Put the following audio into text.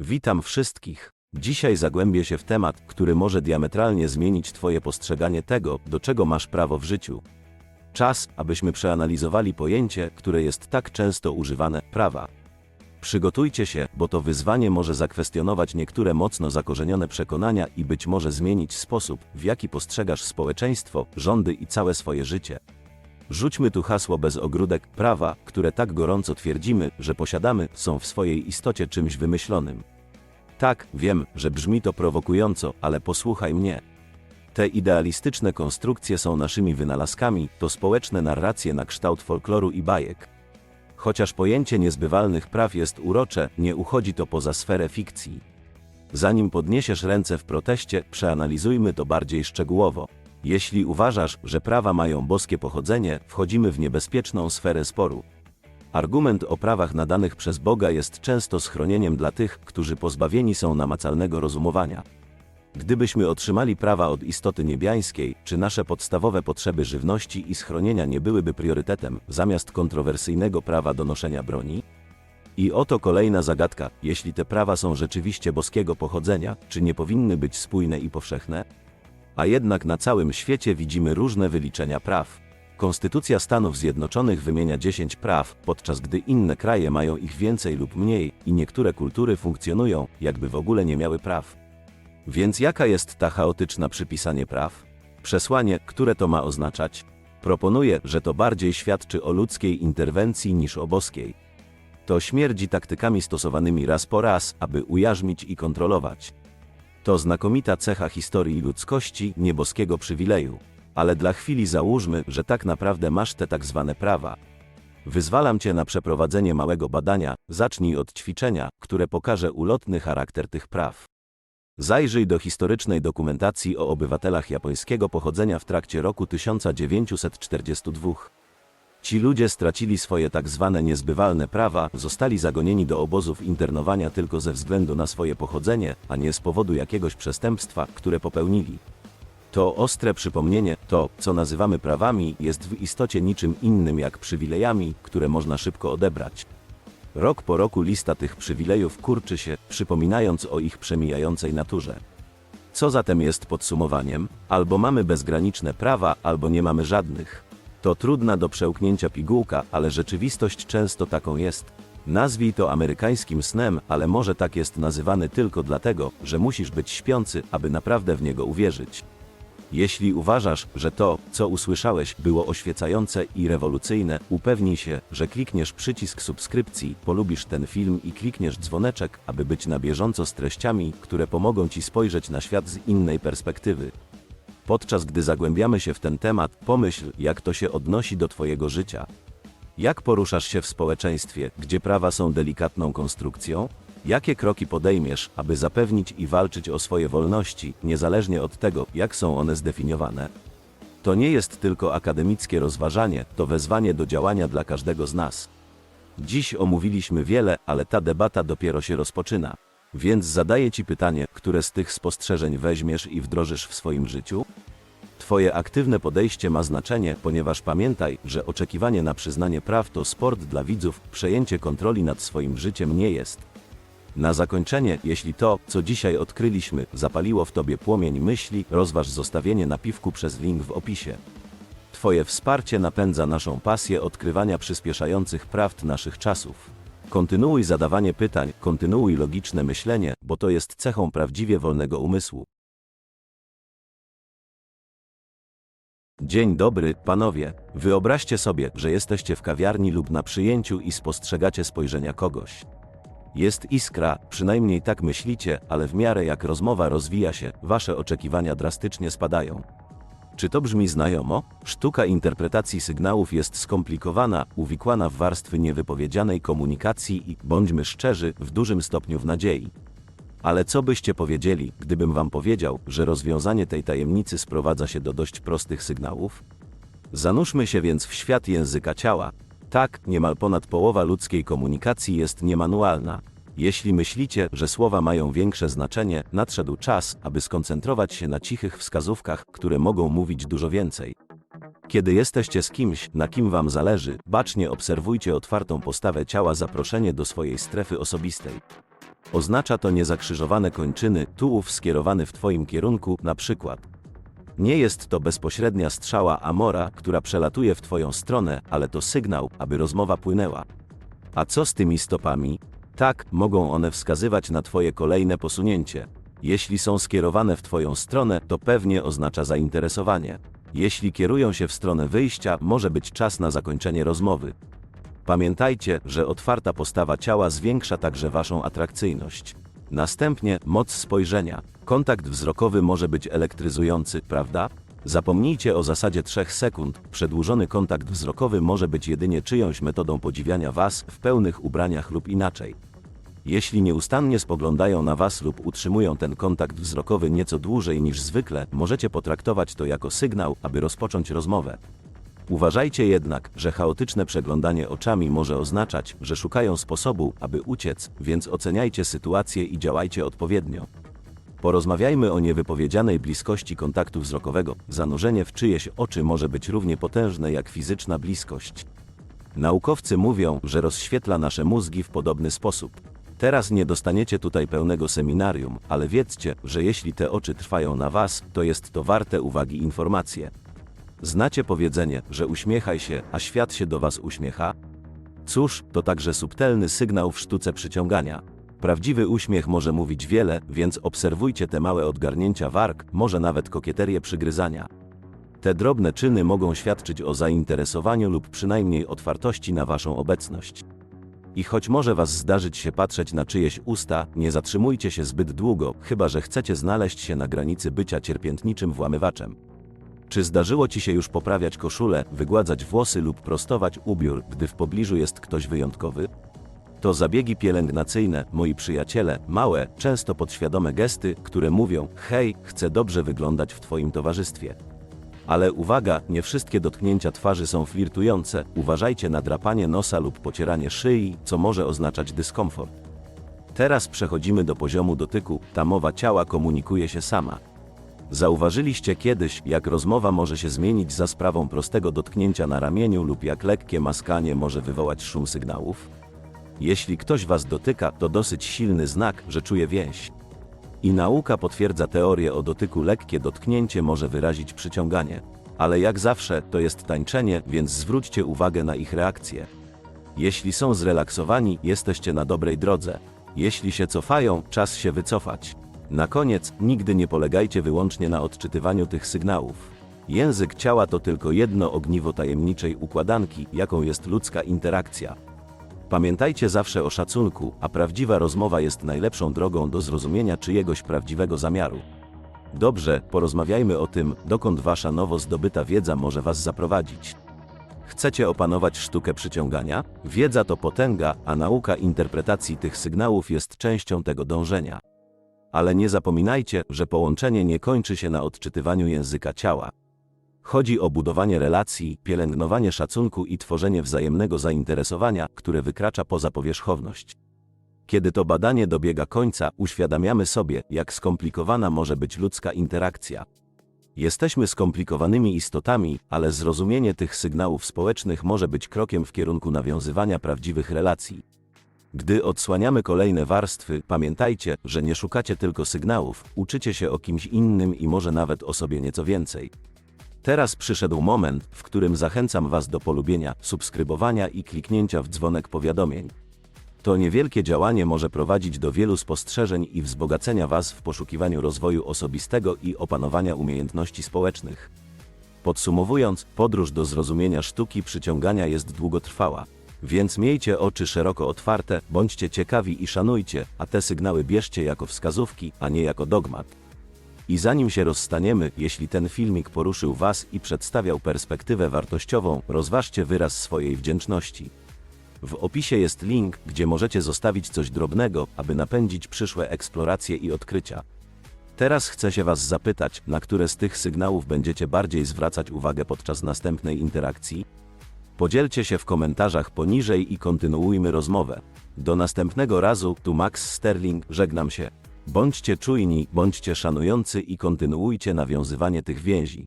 Witam wszystkich. Dzisiaj zagłębię się w temat, który może diametralnie zmienić Twoje postrzeganie tego, do czego masz prawo w życiu. Czas, abyśmy przeanalizowali pojęcie, które jest tak często używane prawa. Przygotujcie się, bo to wyzwanie może zakwestionować niektóre mocno zakorzenione przekonania i być może zmienić sposób, w jaki postrzegasz społeczeństwo, rządy i całe swoje życie. Rzućmy tu hasło bez ogródek, prawa, które tak gorąco twierdzimy, że posiadamy, są w swojej istocie czymś wymyślonym. Tak, wiem, że brzmi to prowokująco, ale posłuchaj mnie. Te idealistyczne konstrukcje są naszymi wynalazkami, to społeczne narracje na kształt folkloru i bajek. Chociaż pojęcie niezbywalnych praw jest urocze, nie uchodzi to poza sferę fikcji. Zanim podniesiesz ręce w proteście, przeanalizujmy to bardziej szczegółowo. Jeśli uważasz, że prawa mają boskie pochodzenie, wchodzimy w niebezpieczną sferę sporu. Argument o prawach nadanych przez Boga jest często schronieniem dla tych, którzy pozbawieni są namacalnego rozumowania. Gdybyśmy otrzymali prawa od istoty niebiańskiej, czy nasze podstawowe potrzeby żywności i schronienia nie byłyby priorytetem, zamiast kontrowersyjnego prawa do noszenia broni? I oto kolejna zagadka: jeśli te prawa są rzeczywiście boskiego pochodzenia, czy nie powinny być spójne i powszechne? A jednak na całym świecie widzimy różne wyliczenia praw. Konstytucja Stanów Zjednoczonych wymienia 10 praw, podczas gdy inne kraje mają ich więcej lub mniej, i niektóre kultury funkcjonują, jakby w ogóle nie miały praw. Więc jaka jest ta chaotyczna przypisanie praw? Przesłanie, które to ma oznaczać? Proponuję, że to bardziej świadczy o ludzkiej interwencji niż o boskiej. To śmierdzi taktykami stosowanymi raz po raz, aby ujarzmić i kontrolować. To znakomita cecha historii ludzkości, nieboskiego przywileju. Ale dla chwili załóżmy, że tak naprawdę masz te tak zwane prawa. Wyzwalam cię na przeprowadzenie małego badania, zacznij od ćwiczenia, które pokaże ulotny charakter tych praw. Zajrzyj do historycznej dokumentacji o obywatelach japońskiego pochodzenia w trakcie roku 1942. Ci ludzie stracili swoje tak zwane niezbywalne prawa, zostali zagonieni do obozów internowania tylko ze względu na swoje pochodzenie, a nie z powodu jakiegoś przestępstwa, które popełnili. To ostre przypomnienie, to, co nazywamy prawami, jest w istocie niczym innym jak przywilejami, które można szybko odebrać. Rok po roku lista tych przywilejów kurczy się, przypominając o ich przemijającej naturze. Co zatem jest podsumowaniem? Albo mamy bezgraniczne prawa, albo nie mamy żadnych. To trudna do przełknięcia pigułka, ale rzeczywistość często taką jest. Nazwij to amerykańskim snem, ale może tak jest nazywany tylko dlatego, że musisz być śpiący, aby naprawdę w niego uwierzyć. Jeśli uważasz, że to, co usłyszałeś, było oświecające i rewolucyjne, upewnij się, że klikniesz przycisk subskrypcji, polubisz ten film i klikniesz dzwoneczek, aby być na bieżąco z treściami, które pomogą Ci spojrzeć na świat z innej perspektywy. Podczas gdy zagłębiamy się w ten temat, pomyśl, jak to się odnosi do Twojego życia. Jak poruszasz się w społeczeństwie, gdzie prawa są delikatną konstrukcją? Jakie kroki podejmiesz, aby zapewnić i walczyć o swoje wolności, niezależnie od tego, jak są one zdefiniowane? To nie jest tylko akademickie rozważanie, to wezwanie do działania dla każdego z nas. Dziś omówiliśmy wiele, ale ta debata dopiero się rozpoczyna. Więc zadaję Ci pytanie, które z tych spostrzeżeń weźmiesz i wdrożysz w swoim życiu? Twoje aktywne podejście ma znaczenie, ponieważ pamiętaj, że oczekiwanie na przyznanie praw to sport dla widzów, przejęcie kontroli nad swoim życiem nie jest. Na zakończenie, jeśli to, co dzisiaj odkryliśmy, zapaliło w Tobie płomień myśli, rozważ zostawienie napiwku przez link w opisie. Twoje wsparcie napędza naszą pasję odkrywania przyspieszających prawd naszych czasów. Kontynuuj zadawanie pytań, kontynuuj logiczne myślenie, bo to jest cechą prawdziwie wolnego umysłu. Dzień dobry, panowie. Wyobraźcie sobie, że jesteście w kawiarni lub na przyjęciu i spostrzegacie spojrzenia kogoś. Jest iskra, przynajmniej tak myślicie, ale w miarę jak rozmowa rozwija się, wasze oczekiwania drastycznie spadają. Czy to brzmi znajomo? Sztuka interpretacji sygnałów jest skomplikowana, uwikłana w warstwy niewypowiedzianej komunikacji i, bądźmy szczerzy, w dużym stopniu w nadziei. Ale co byście powiedzieli, gdybym wam powiedział, że rozwiązanie tej tajemnicy sprowadza się do dość prostych sygnałów? Zanurzmy się więc w świat języka ciała. Tak, niemal ponad połowa ludzkiej komunikacji jest niemanualna. Jeśli myślicie, że słowa mają większe znaczenie, nadszedł czas, aby skoncentrować się na cichych wskazówkach, które mogą mówić dużo więcej. Kiedy jesteście z kimś, na kim wam zależy, bacznie obserwujcie otwartą postawę ciała zaproszenie do swojej strefy osobistej. Oznacza to niezakrzyżowane kończyny, tułów skierowany w Twoim kierunku, na przykład. Nie jest to bezpośrednia strzała Amora, która przelatuje w Twoją stronę, ale to sygnał, aby rozmowa płynęła. A co z tymi stopami? Tak, mogą one wskazywać na Twoje kolejne posunięcie. Jeśli są skierowane w Twoją stronę, to pewnie oznacza zainteresowanie. Jeśli kierują się w stronę wyjścia, może być czas na zakończenie rozmowy. Pamiętajcie, że otwarta postawa ciała zwiększa także Waszą atrakcyjność. Następnie moc spojrzenia. Kontakt wzrokowy może być elektryzujący, prawda? Zapomnijcie o zasadzie 3 sekund. Przedłużony kontakt wzrokowy może być jedynie czyjąś metodą podziwiania Was w pełnych ubraniach lub inaczej. Jeśli nieustannie spoglądają na Was lub utrzymują ten kontakt wzrokowy nieco dłużej niż zwykle, możecie potraktować to jako sygnał, aby rozpocząć rozmowę. Uważajcie jednak, że chaotyczne przeglądanie oczami może oznaczać, że szukają sposobu, aby uciec, więc oceniajcie sytuację i działajcie odpowiednio. Porozmawiajmy o niewypowiedzianej bliskości kontaktu wzrokowego. Zanurzenie w czyjeś oczy może być równie potężne jak fizyczna bliskość. Naukowcy mówią, że rozświetla nasze mózgi w podobny sposób. Teraz nie dostaniecie tutaj pełnego seminarium, ale wiedzcie, że jeśli te oczy trwają na Was, to jest to warte uwagi informacje. Znacie powiedzenie, że uśmiechaj się, a świat się do Was uśmiecha? Cóż, to także subtelny sygnał w sztuce przyciągania. Prawdziwy uśmiech może mówić wiele, więc obserwujcie te małe odgarnięcia warg, może nawet kokieterię przygryzania. Te drobne czyny mogą świadczyć o zainteresowaniu lub przynajmniej otwartości na Waszą obecność. I choć może Was zdarzyć się patrzeć na czyjeś usta, nie zatrzymujcie się zbyt długo, chyba że chcecie znaleźć się na granicy bycia cierpiętniczym włamywaczem. Czy zdarzyło Ci się już poprawiać koszulę, wygładzać włosy lub prostować ubiór, gdy w pobliżu jest ktoś wyjątkowy? To zabiegi pielęgnacyjne, moi przyjaciele, małe, często podświadome gesty, które mówią: Hej, chcę dobrze wyglądać w Twoim towarzystwie. Ale uwaga, nie wszystkie dotknięcia twarzy są flirtujące. Uważajcie na drapanie nosa lub pocieranie szyi, co może oznaczać dyskomfort. Teraz przechodzimy do poziomu dotyku. Ta mowa ciała komunikuje się sama. Zauważyliście kiedyś, jak rozmowa może się zmienić za sprawą prostego dotknięcia na ramieniu lub jak lekkie maskanie może wywołać szum sygnałów? Jeśli ktoś was dotyka, to dosyć silny znak, że czuje więź. I nauka potwierdza teorię o dotyku lekkie dotknięcie może wyrazić przyciąganie. Ale jak zawsze, to jest tańczenie, więc zwróćcie uwagę na ich reakcję. Jeśli są zrelaksowani, jesteście na dobrej drodze. Jeśli się cofają, czas się wycofać. Na koniec, nigdy nie polegajcie wyłącznie na odczytywaniu tych sygnałów. Język ciała to tylko jedno ogniwo tajemniczej układanki, jaką jest ludzka interakcja. Pamiętajcie zawsze o szacunku, a prawdziwa rozmowa jest najlepszą drogą do zrozumienia czyjegoś prawdziwego zamiaru. Dobrze, porozmawiajmy o tym, dokąd wasza nowo zdobyta wiedza może was zaprowadzić. Chcecie opanować sztukę przyciągania? Wiedza to potęga, a nauka interpretacji tych sygnałów jest częścią tego dążenia. Ale nie zapominajcie, że połączenie nie kończy się na odczytywaniu języka ciała. Chodzi o budowanie relacji, pielęgnowanie szacunku i tworzenie wzajemnego zainteresowania, które wykracza poza powierzchowność. Kiedy to badanie dobiega końca, uświadamiamy sobie, jak skomplikowana może być ludzka interakcja. Jesteśmy skomplikowanymi istotami, ale zrozumienie tych sygnałów społecznych może być krokiem w kierunku nawiązywania prawdziwych relacji. Gdy odsłaniamy kolejne warstwy, pamiętajcie, że nie szukacie tylko sygnałów, uczycie się o kimś innym i może nawet o sobie nieco więcej. Teraz przyszedł moment, w którym zachęcam Was do polubienia, subskrybowania i kliknięcia w dzwonek powiadomień. To niewielkie działanie może prowadzić do wielu spostrzeżeń i wzbogacenia Was w poszukiwaniu rozwoju osobistego i opanowania umiejętności społecznych. Podsumowując, podróż do zrozumienia sztuki przyciągania jest długotrwała. Więc miejcie oczy szeroko otwarte, bądźcie ciekawi i szanujcie, a te sygnały bierzcie jako wskazówki, a nie jako dogmat. I zanim się rozstaniemy, jeśli ten filmik poruszył Was i przedstawiał perspektywę wartościową, rozważcie wyraz swojej wdzięczności. W opisie jest link, gdzie możecie zostawić coś drobnego, aby napędzić przyszłe eksploracje i odkrycia. Teraz chcę się Was zapytać, na które z tych sygnałów będziecie bardziej zwracać uwagę podczas następnej interakcji? Podzielcie się w komentarzach poniżej i kontynuujmy rozmowę. Do następnego razu, tu Max Sterling, żegnam się. Bądźcie czujni, bądźcie szanujący i kontynuujcie nawiązywanie tych więzi.